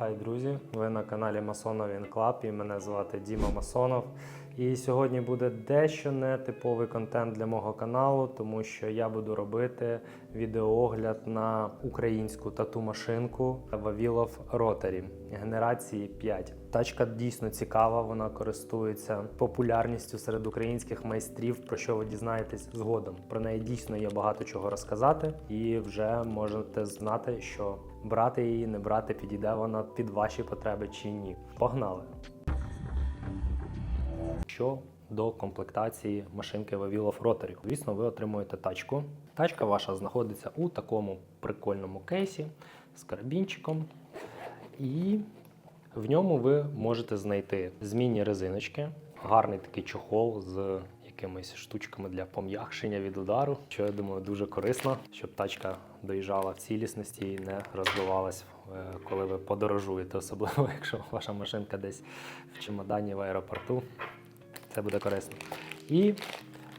Хай, друзі! Ви на каналі Масонов Club і мене звати Діма Масонов. І сьогодні буде дещо нетиповий контент для мого каналу, тому що я буду робити відеоогляд на українську тату-машинку Vavilov Rotary генерації 5. Тачка дійсно цікава, вона користується популярністю серед українських майстрів, про що ви дізнаєтесь згодом. Про неї дійсно є багато чого розказати, і вже можете знати, що брати її, не брати, підійде вона під ваші потреби чи ні. Погнали! Що до комплектації машинки Vavilov Rotary. Звісно, ви отримуєте тачку. Тачка ваша знаходиться у такому прикольному кейсі з карабінчиком. І в ньому ви можете знайти змінні резиночки, гарний такий чохол з якимись штучками для пом'якшення від удару, що я думаю дуже корисно, щоб тачка доїжджала в цілісності і не розбивалась, е, коли ви подорожуєте, особливо якщо ваша машинка десь в чемодані в аеропорту. Це буде корисно. І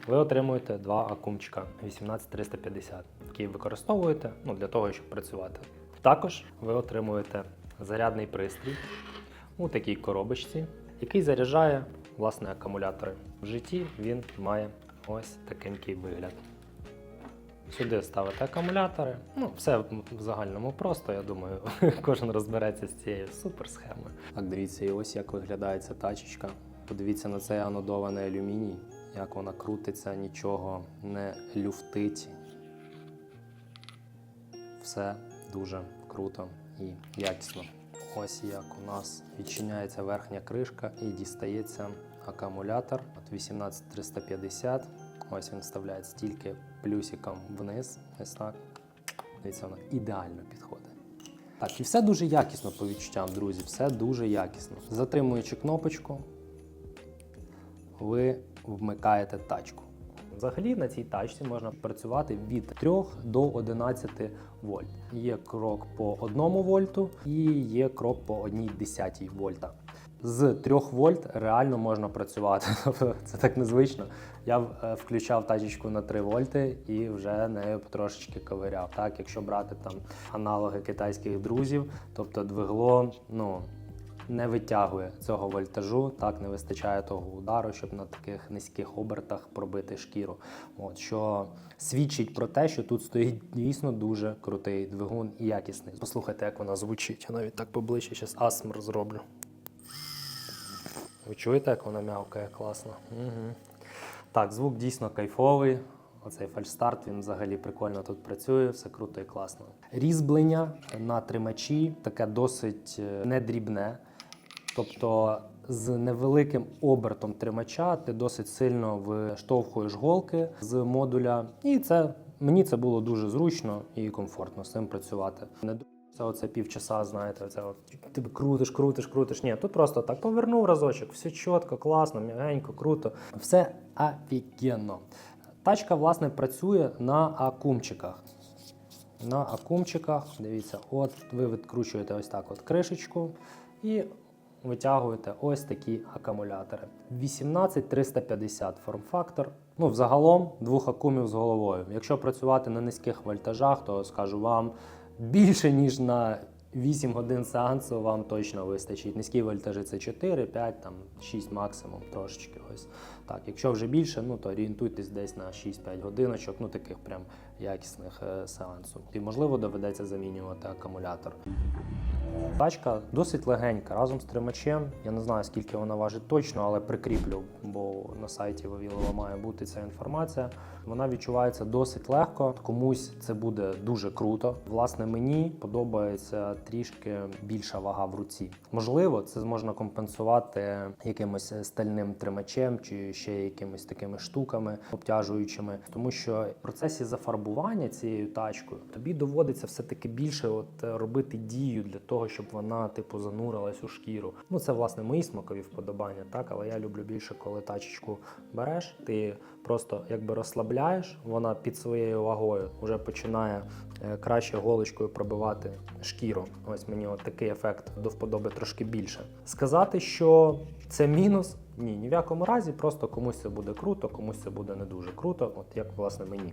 ви отримуєте два акумчика 18350, які використовуєте ну, для того, щоб працювати. Також ви отримуєте зарядний пристрій у такій коробочці, який заряджає власне акумулятори. В житті він має ось такий вигляд. Сюди ставите акумулятори. Ну, все в загальному просто, я думаю, кожен розбереться з цією суперсхемою. Так, дивіться, і ось як виглядає ця тачечка. Подивіться на цей анодований алюміній, як вона крутиться, нічого не люфтить. Все дуже круто і якісно. Ось як у нас відчиняється верхня кришка і дістається акумулятор от 18350. Ось він вставляється тільки плюсиком вниз. Ось так. Дивіться, воно ідеально підходить. Так, і все дуже якісно по відчуттям, друзі. Все дуже якісно. Затримуючи кнопочку, ви вмикаєте тачку. Взагалі на цій тачці можна працювати від 3 до 11 вольт. Є крок по 1 вольту і є крок по 1,1 вольта. З 3 вольт реально можна працювати. Тобто це так незвично. Я е, включав тачечку на 3 вольти і вже нею потрошечки ковиряв. Так, якщо брати там аналоги китайських друзів, тобто двигло, ну не витягує цього вольтажу, так не вистачає того удару, щоб на таких низьких обертах пробити шкіру. От що свідчить про те, що тут стоїть дійсно дуже крутий двигун і якісний. Послухайте, як вона звучить. Я навіть так поближче зараз асмр зроблю. Ви чуєте, як вона м'явкає класно? Угу. Так, звук дійсно кайфовий. Оцей фальстарт він взагалі прикольно тут працює, все круто і класно. Різьблення на тримачі таке досить е, недрібне. Тобто з невеликим обертом тримача ти досить сильно виштовхуєш голки з модуля. І це мені це було дуже зручно і комфортно з цим працювати. Не це оце півчаса, знаєте, це от ти крутиш, крутиш, крутиш. Ні, тут просто так повернув разочок, все чітко, класно, м'ягенько, круто. Все офігенно. Тачка, власне, працює на акумчиках. На акумчиках, дивіться, от ви відкручуєте ось так от кришечку і витягуєте ось такі акумулятори. 18350 форм-фактор. Ну, взагалом двох акумів з головою. Якщо працювати на низьких вольтажах, то скажу вам більше, ніж на 8 годин сеансу вам точно вистачить. Низькі вольтажі це 4, 5, там 6 максимум, трошечки ось. Так, якщо вже більше, ну то орієнтуйтесь десь на 6-5 годиночок, ну таких прям якісних е, сеансів. І можливо доведеться замінювати акумулятор. Тачка досить легенька разом з тримачем. Я не знаю, скільки вона важить точно, але прикріплю, бо на сайті Вавілова має бути ця інформація. Вона відчувається досить легко. Комусь це буде дуже круто. Власне, мені подобається трішки більша вага в руці. Можливо, це можна компенсувати якимось стальним тримачем чи ще якимись такими штуками обтяжуючими, тому що в процесі зафарбування цією тачкою тобі доводиться все таки більше от робити дію для того, щоб вона типу занурилась у шкіру. Ну це власне мої смакові вподобання, так але я люблю більше, коли тачечку береш, ти просто якби розслабляєш, вона під своєю вагою вже починає е, краще голочкою пробивати шкіру. Ось мені от такий ефект до вподоби трошки більше. Сказати, що це мінус. Ні, ні в якому разі, просто комусь це буде круто, комусь це буде не дуже круто, от як власне мені.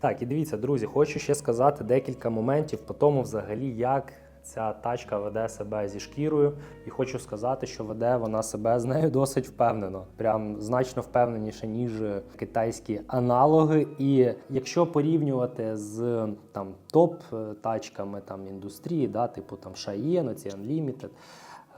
Так, і дивіться, друзі, хочу ще сказати декілька моментів по тому, взагалі, як ця тачка веде себе зі шкірою, і хочу сказати, що веде вона себе з нею досить впевнено, прям значно впевненіше, ніж китайські аналоги. І якщо порівнювати з там топ-тачками там індустрії, да, типу там Шаєн, ці Unlimited,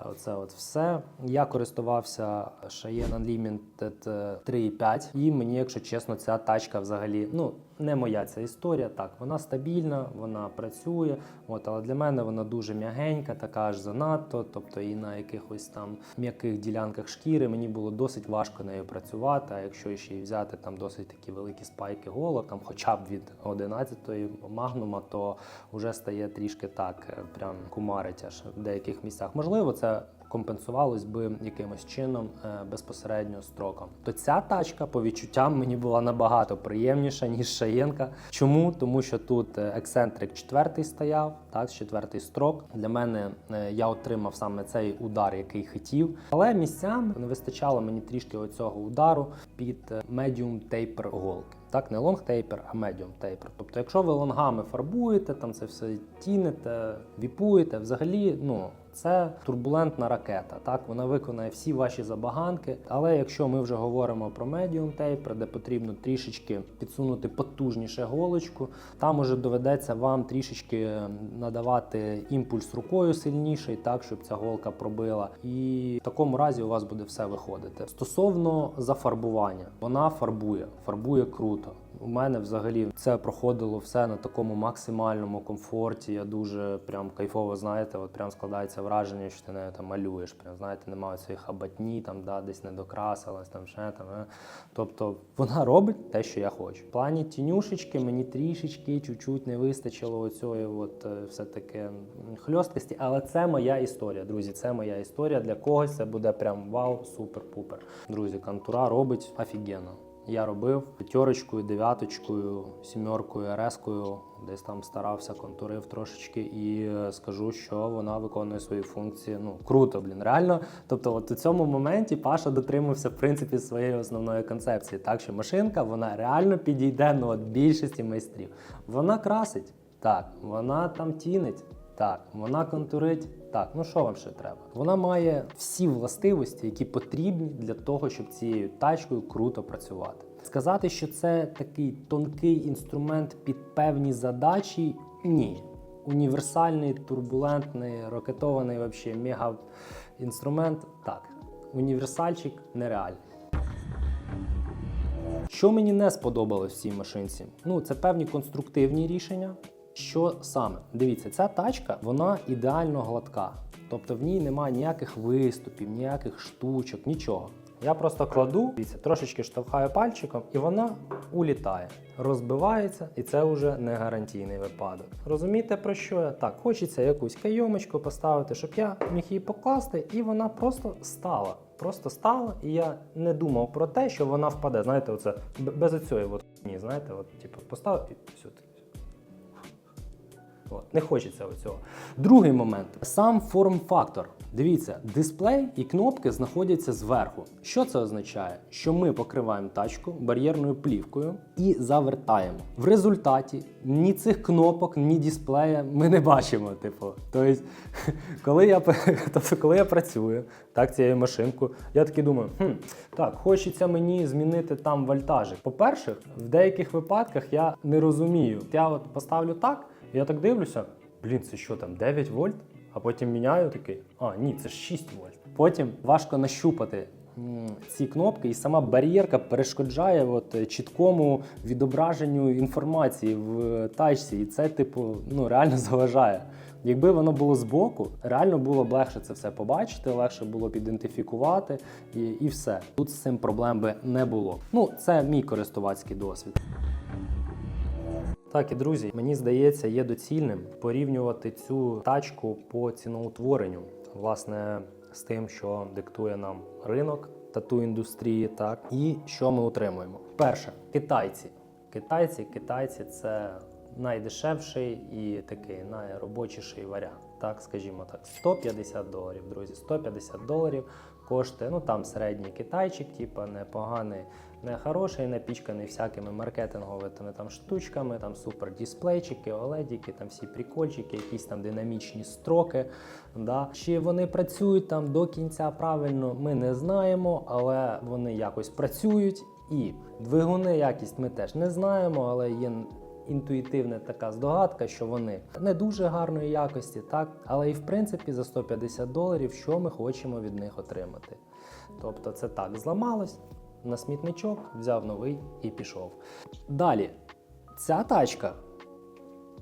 Оце от все. Я користувався Cheyenne Unlimited 3.5, і мені, якщо чесно, ця тачка взагалі ну не моя ця історія. Так, вона стабільна, вона працює. От, але для мене вона дуже м'ягенька, така аж занадто. Тобто, і на якихось там м'яких ділянках шкіри мені було досить важко нею працювати. А якщо ще й взяти там досить такі великі спайки голок, там хоча б від 11-ї магнума, то вже стає трішки так, е, прям кумарить аж в деяких місцях. Можливо, це компенсувалось би якимось чином е, безпосередньо строком. То ця тачка по відчуттям мені була набагато приємніша, ніж Шаєнка. Чому? Тому що тут е, ексцентрик четвертий стояв, так, четвертий строк. Для мене е, я отримав саме цей удар, який хотів. Але місцями не вистачало мені трішки оцього удару під medium taper голки. Так, не long taper, а medium taper. Тобто, якщо ви лонгами фарбуєте, там це все тінете, віпуєте, взагалі, ну. Це турбулентна ракета. Так вона виконає всі ваші забаганки. Але якщо ми вже говоримо про medium taper, де потрібно трішечки підсунути потужніше голочку, там уже доведеться вам трішечки надавати імпульс рукою сильніший, так щоб ця голка пробила. І в такому разі у вас буде все виходити. Стосовно зафарбування, вона фарбує, фарбує круто. У мене взагалі це проходило все на такому максимальному комфорті. Я дуже прям кайфово, знаєте, от прям складається враження, що ти нею там малюєш. Прям знаєте, немає цієї хабатні, там да, десь не докрасилась, там ще там. Е. Тобто вона робить те, що я хочу. В плані тінюшечки мені трішечки чуть-чуть не вистачило оцієї от е, все таки хльосткості, але це моя історія, друзі. Це моя історія. Для когось це буде прям вау, супер-пупер. Друзі, кантура робить офігенно. Я робив п'ятерочкою, дев'яточкою, сімеркою, РС-кою, десь там старався, контурив трошечки, і скажу, що вона виконує свої функції. Ну круто, блін, реально. Тобто, от у цьому моменті Паша дотримався в принципі своєї основної концепції. Так що машинка вона реально підійде ну, от більшості майстрів. Вона красить, так, вона там тінить. Так, вона контурить. Так, ну що вам ще треба? Вона має всі властивості, які потрібні для того, щоб цією тачкою круто працювати. Сказати, що це такий тонкий інструмент під певні задачі, ні. Універсальний, турбулентний, ракетований, вообще мега інструмент. Так, універсальчик нереальний. Що мені не сподобалось в цій машинці? Ну, це певні конструктивні рішення. Що саме? Дивіться, ця тачка вона ідеально гладка. Тобто в ній немає ніяких виступів, ніяких штучок, нічого. Я просто кладу, дивіться, трошечки штовхаю пальчиком, і вона улітає, розбивається, і це вже не гарантійний випадок. Розумієте про що я? Так, хочеться якусь кайомочку поставити, щоб я міг її покласти, і вона просто стала. Просто стала, і я не думав про те, що вона впаде. Знаєте, оце без оцієї от ні, знаєте, от типу поставив і сюди. От, не хочеться оцього. Другий момент сам форм-фактор. Дивіться, дисплей і кнопки знаходяться зверху. Що це означає? Що ми покриваємо тачку бар'єрною плівкою і завертаємо. В результаті ні цих кнопок, ні дисплея ми не бачимо. Типу, тобто, коли я тобто, коли я працюю так цією машинкою, я таки думаю, хм, так, хочеться мені змінити там вольтажик. По-перше, в деяких випадках я не розумію. Я от поставлю так. Я так дивлюся, блін, це що там, 9 вольт? А потім міняю такий, а ні, це ж 6 вольт. Потім важко нащупати ці кнопки, і сама бар'єрка перешкоджає от, е, чіткому відображенню інформації в тачці. І це, типу, ну, реально заважає. Якби воно було збоку, реально було б легше це все побачити, легше було б ідентифікувати і, і все. Тут з цим проблем би не було. Ну, це мій користувацький досвід. Так і друзі, мені здається, є доцільним порівнювати цю тачку по ціноутворенню, власне, з тим, що диктує нам ринок тату індустрії, так і що ми отримуємо. Перше, китайці. Китайці, китайці це найдешевший і такий найробочіший варіант. так скажімо так, 150 доларів, друзі. 150 доларів коштує. Ну там середній китайчик, типа непоганий, не хороший, напічканий всякими маркетинговими там штучками, там супер дисплейчики, оледіки, там всі прикольчики, якісь там динамічні строки. Да. Чи вони працюють там до кінця правильно, ми не знаємо, але вони якось працюють. І двигуни якість ми теж не знаємо, але є інтуїтивна така здогадка, що вони не дуже гарної якості, так але і в принципі за 150 доларів, що ми хочемо від них отримати. Тобто, це так зламалось на смітничок, взяв новий і пішов. Далі, ця тачка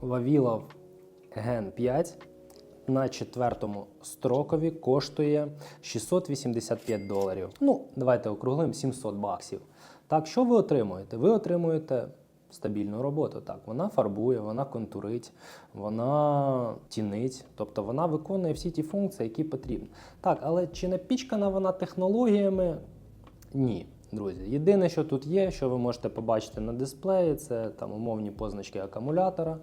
Вавілов Gen 5 на четвертому строкові коштує 685 доларів. Ну, давайте округлим 700 баксів. Так, що ви отримуєте? Ви отримуєте стабільну роботу. Так, вона фарбує, вона контурить, вона тінить, тобто вона виконує всі ті функції, які потрібні. Так, але чи напічкана вона технологіями? Ні. Друзі, єдине, що тут є, що ви можете побачити на дисплеї, це там умовні позначки акумулятора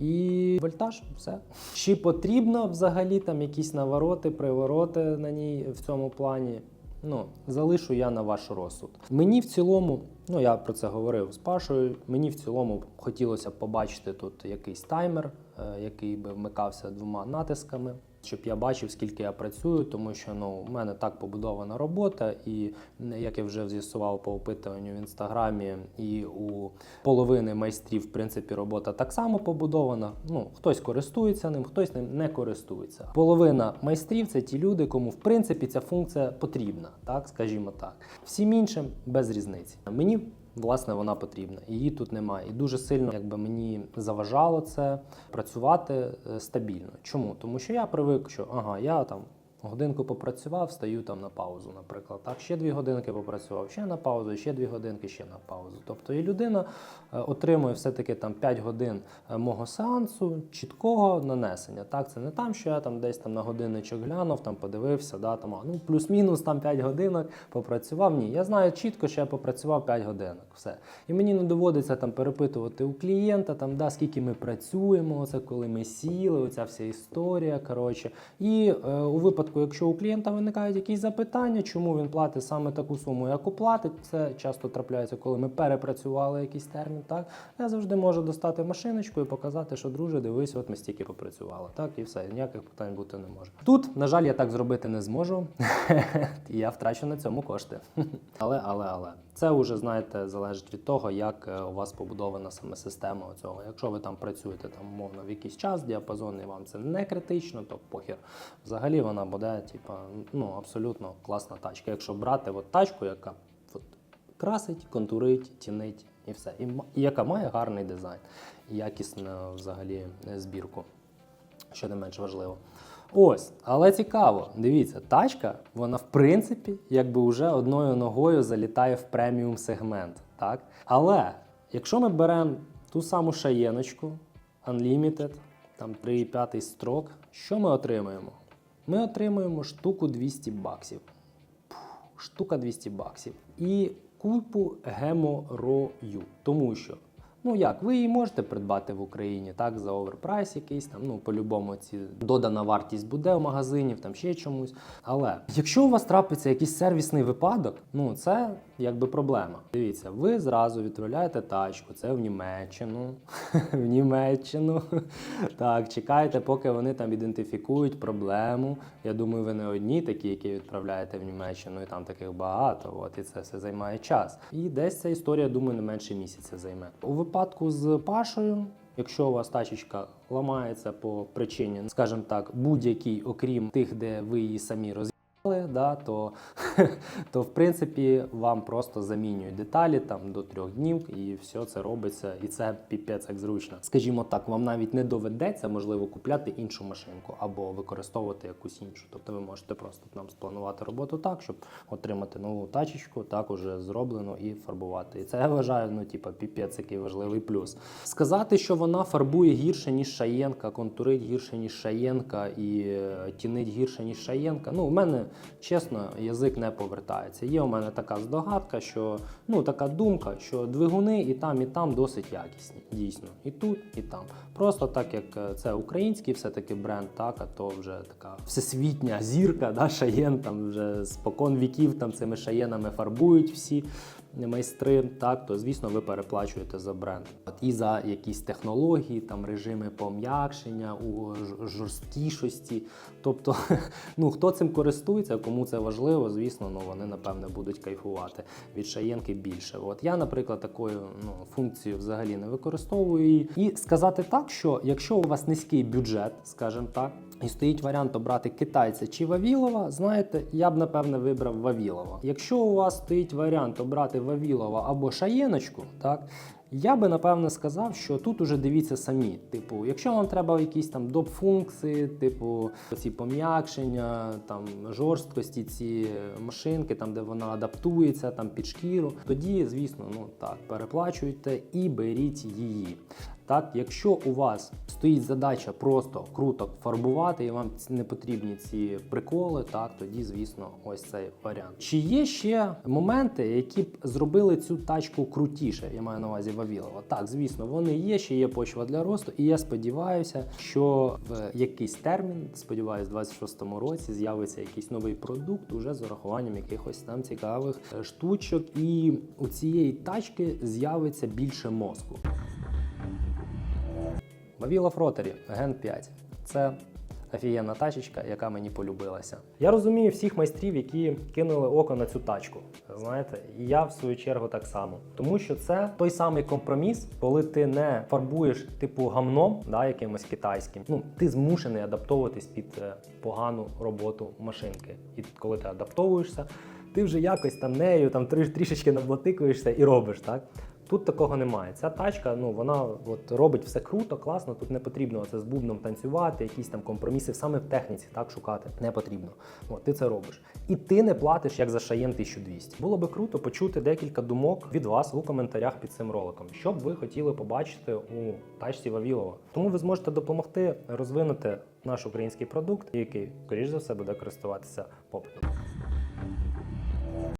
і вольтаж, все. Чи потрібно взагалі там якісь навороти, привороти на ній в цьому плані? Ну, залишу я на ваш розсуд. Мені в цілому, ну я про це говорив з Пашою. Мені в цілому хотілося побачити тут якийсь таймер, е, який би вмикався двома натисками, щоб я бачив, скільки я працюю, тому що ну, у мене так побудована робота, і як я вже з'ясував по опитуванню в інстаграмі, і у половини майстрів, в принципі, робота так само побудована. Ну, хтось користується ним, хтось ним не користується. Половина майстрів це ті люди, кому в принципі ця функція потрібна, так скажімо так. Всім іншим без різниці. Мені Власне, вона потрібна, її тут немає. І дуже сильно якби мені заважало це працювати е, стабільно. Чому? Тому що я привик, що ага, я там годинку попрацював, стаю там на паузу, наприклад. Так, ще дві годинки попрацював, ще на паузу, ще дві годинки, ще на паузу. Тобто і людина е, отримує все-таки там 5 годин е, мого сеансу, чіткого нанесення. Так, це не там, що я там десь там на годинничок глянув, там подивився, да, там, ну плюс-мінус там 5 годинок попрацював. Ні, я знаю чітко, що я попрацював 5 годинок. Все. І мені не доводиться там перепитувати у клієнта, там, да, скільки ми працюємо, це коли ми сіли, оця вся історія. Коротше. І е, у випадку, якщо у клієнта виникають якісь запитання, чому він платить саме таку суму, яку платить, це часто трапляється, коли ми перепрацювали якийсь термін. Так я завжди можу достати машиночку і показати, що друже, дивись, от ми стільки попрацювали. Так і все, ніяких питань бути не може. Тут, на жаль, я так зробити не зможу. я втрачу на цьому кошти. але, але, але це вже знаєте залежить від того, як е, у вас побудована саме система цього. Якщо ви там працюєте там умовно в якийсь час, діапазон і вам це не критично, то похер. Взагалі вона буде, типа, ну абсолютно класна тачка. Якщо брати от тачку, яка от, красить, контурить, тінить і все. І, і яка має гарний дизайн, якісну взагалі е, збірку, що не менш важливо. Ось, але цікаво, дивіться, тачка, вона в принципі, якби вже одною ногою залітає в преміум сегмент. Так? Але якщо ми беремо ту саму шаєночку, Unlimited, там 3,5 строк, що ми отримуємо? Ми отримуємо штуку 200 баксів. Штука 200 баксів. І купу геморою. Тому що, ну як, ви її можете придбати в Україні, так, за оверпрайс якийсь там, ну, по-любому, ці додана вартість буде в магазинів, там ще чомусь. Але якщо у вас трапиться якийсь сервісний випадок, ну це якби проблема. Дивіться, ви зразу відправляєте тачку, це в Німеччину. в Німеччину. так, чекаєте, поки вони там ідентифікують проблему. Я думаю, ви не одні такі, які відправляєте в Німеччину, і там таких багато. От і це все займає час. І десь ця історія, думаю, не менше місяця займе. У випадку з Пашою. Якщо у вас тачечка ламається по причині, скажімо так, будь-якій, окрім тих, де ви її самі роз'їхали, да, то, то в принципі вам просто замінюють деталі там до трьох днів, і все це робиться, і це піпець як зручно. Скажімо так, вам навіть не доведеться можливо купляти іншу машинку або використовувати якусь іншу. Тобто ви можете просто нам спланувати роботу так, щоб отримати нову тачечку, так уже зроблено і фарбувати. І це я вважаю, ну типа піпець, який важливий плюс. Сказати, що вона фарбує гірше ніж шаєнка, контурить гірше ніж шаєнка і е, тінить гірше ніж шаєнка. Ну, у мене чесно, язик не повертається. Є у мене така здогадка, що ну така думка, що двигуни і там, і там досить якісні. Дійсно, і тут, і там. Просто так як е, це український, все-таки бренд, так, а то вже така всесвітня зірка, да, шаєн там вже спокон віків там цими шаєнами фарбують всі майстри, так, то звісно ви переплачуєте за бренд. І за якісь технології, там режими пом'якшення, у жорсткішості. Тобто, ну хто цим користується, кому це важливо, звісно, ну вони напевне будуть кайфувати від шаєнки більше. От я, наприклад, такою ну, функцією взагалі не використовую. І сказати так, що якщо у вас низький бюджет, скажімо так. І стоїть варіант обрати китайця чи Вавілова. Знаєте, я б напевне вибрав Вавілова. Якщо у вас стоїть варіант обрати Вавілова або Шаєночку, так я би напевне сказав, що тут уже дивіться самі. Типу, якщо вам треба якісь там доп функції, типу ці пом'якшення, там жорсткості ці машинки, там де вона адаптується, там під шкіру, тоді, звісно, ну так переплачуйте і беріть її. Так, якщо у вас стоїть задача просто круто фарбувати, і вам не потрібні ці приколи, так тоді, звісно, ось цей варіант. Чи є ще моменти, які б зробили цю тачку крутіше? Я маю на увазі Вавілова. Так, звісно, вони є, ще є почва для росту, і я сподіваюся, що в якийсь термін, сподіваюся, в 26-му році з'явиться якийсь новий продукт уже з урахуванням якихось там цікавих е, штучок, і у цієї тачки з'явиться більше мозку. Мобілов Rotary Gen 5. Це офігенна тачечка, яка мені полюбилася. Я розумію всіх майстрів, які кинули око на цю тачку. Знаєте, і я в свою чергу так само. Тому що це той самий компроміс, коли ти не фарбуєш типу гамном, да, якимось китайським. Ну, ти змушений адаптовуватись під е, погану роботу машинки. І коли ти адаптовуєшся, ти вже якось там нею там трішечки наблатикуєшся і робиш, так? Тут такого немає. Ця тачка, ну вона от робить все круто, класно. Тут не потрібно це з бубном танцювати, якісь там компроміси саме в техніці так шукати не потрібно. От ти це робиш. І ти не платиш як за шаєн 1200. Було би круто почути декілька думок від вас у коментарях під цим роликом, що б ви хотіли побачити у тачці Вавілова. Тому ви зможете допомогти розвинути наш український продукт, який, скоріш за все, буде користуватися попитом.